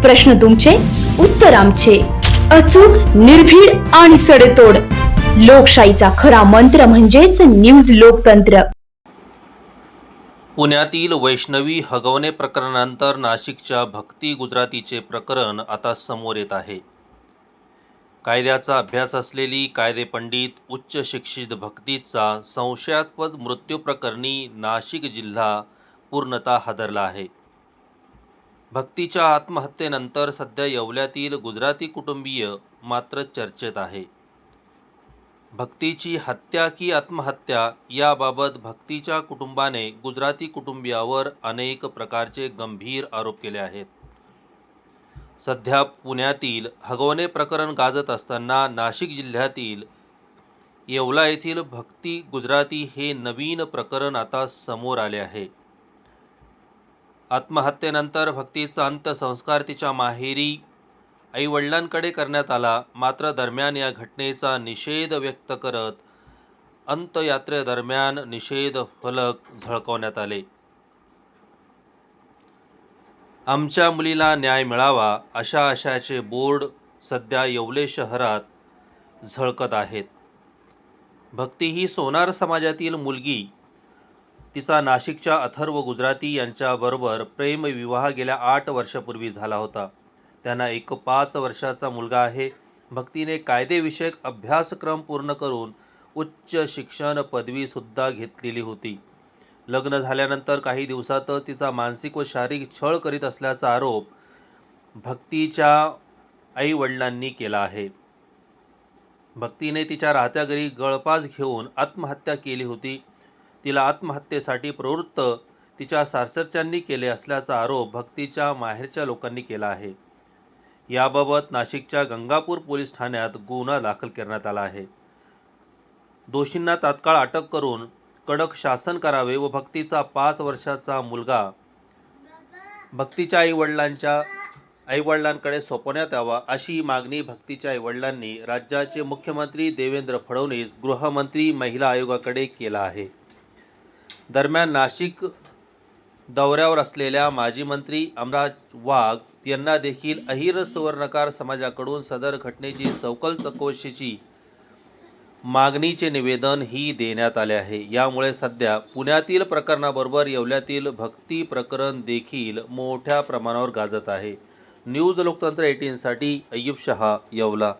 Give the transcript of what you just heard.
प्रश्न तुमचे उत्तर आमचे. अचूक निर्भीड आणि सडेतोड. लोकशाहीचा खरा मंत्र म्हणजेच न्यूज लोकतंत्र. पुण्यातील वैष्णवी हगवणे प्रकरणानंतर नाशिकच्या भक्ती गुजरातीचे प्रकरण आता समोर येत आहे. कायद्याचा अभ्यास असलेली कायदेपंडित उच्च शिक्षित भक्तीचा संशयास्पद मृत्यू प्रकरणी नाशिक जिल्हा पूर्णतः हादरला आहे. भक्तीच्या आत्महत्येनंतर सध्या येवल्यातील गुजराती कुटुंबीय मात्र चर्चेत आहे. भक्तीची हत्या की आत्महत्या याबाबत भक्तीच्या कुटुंबाने गुजराती कुटुंबियावर अनेक प्रकारचे गंभीर आरोप केले आहेत. सध्या पुण्यातील हगवणे प्रकरण गाजत असताना नाशिक जिल्ह्यातील येवला येथील भक्ती गुजराती हे नवीन प्रकरण आता समोर आले आहे. आत्महत्येनंतर भक्तीचा अंत्यसंस्कार तिच्या माहेरी आईवडिलांकडे करण्यात आला. मात्र दरम्यान या घटनेचा निषेध व्यक्त करत अंत्ययात्रेदरम्यान निषेध फलक झळकवण्यात आले. आमच्या मुलीला न्याय मिळावा अशा अशाचे बोर्ड सध्या येवले शहरात झळकत आहेत. भक्ती ही सोनार समाजातील मुलगी तिचा नाशिकच्या अथर्व गुजराती यांच्याबरोबर प्रेमविवाह गेल्या आठ वर्षापूर्वी झाला होता. त्यांना एक पाच वर्षाचा मुलगा आहे. भक्तीने कायदेविषयक अभ्यासक्रम पूर्ण करून उच्च शिक्षण पदवीसुद्धा घेतलेली होती. लग्न झाल्यानंतर काही दिवसातच तिचा मानसिक व शारीरिक छळ करीत असल्याचा आरोप भक्तीच्या आईवडिलांनी केला आहे. भक्तीने तिच्या राहत्या घरी गळफास घेऊन आत्महत्या केली होती. तिला आत्महत्येसाठी प्रवृत्त तिच्या सासरच्यांनी केले असल्याचा आरोप भक्तीच्या माहेरच्या लोकांनी केला आहे. याबाबत नाशिकच्या गंगापूर पोलीस ठाण्यात गुन्हा दाखल करण्यात आला आहे. दोषींना तात्काळ अटक करून कडक शासन करावे व भक्तीचा पाच वर्षाचा मुलगा भक्तीच्या आईवडिलांच्या आईवडिलांकडे सोपवण्यात यावा अशी मागणी भक्तीच्या आईवडिलांनी राज्याचे मुख्यमंत्री देवेंद्र फडणवीस गृहमंत्री महिला आयोगाकडे केला आहे. दरम्यान नाशिक दौऱ्यावर असलेल्या माजी मंत्री अमराज वाघ यांना देखील अहिर सुवर्णकार समाजाकडून सदर घटनेची सखोल चौकशीची मागणीचे निवेदन ही देण्यात आले आहे. यामुळे सध्या पुण्यातील प्रकरणाबरोबर येवल्यातील भक्ती प्रकरण देखील मोठ्या प्रमाणावर गाजत आहे. न्यूज लोकतंत्र एटीनसाठी अय्यूब शहा येवला.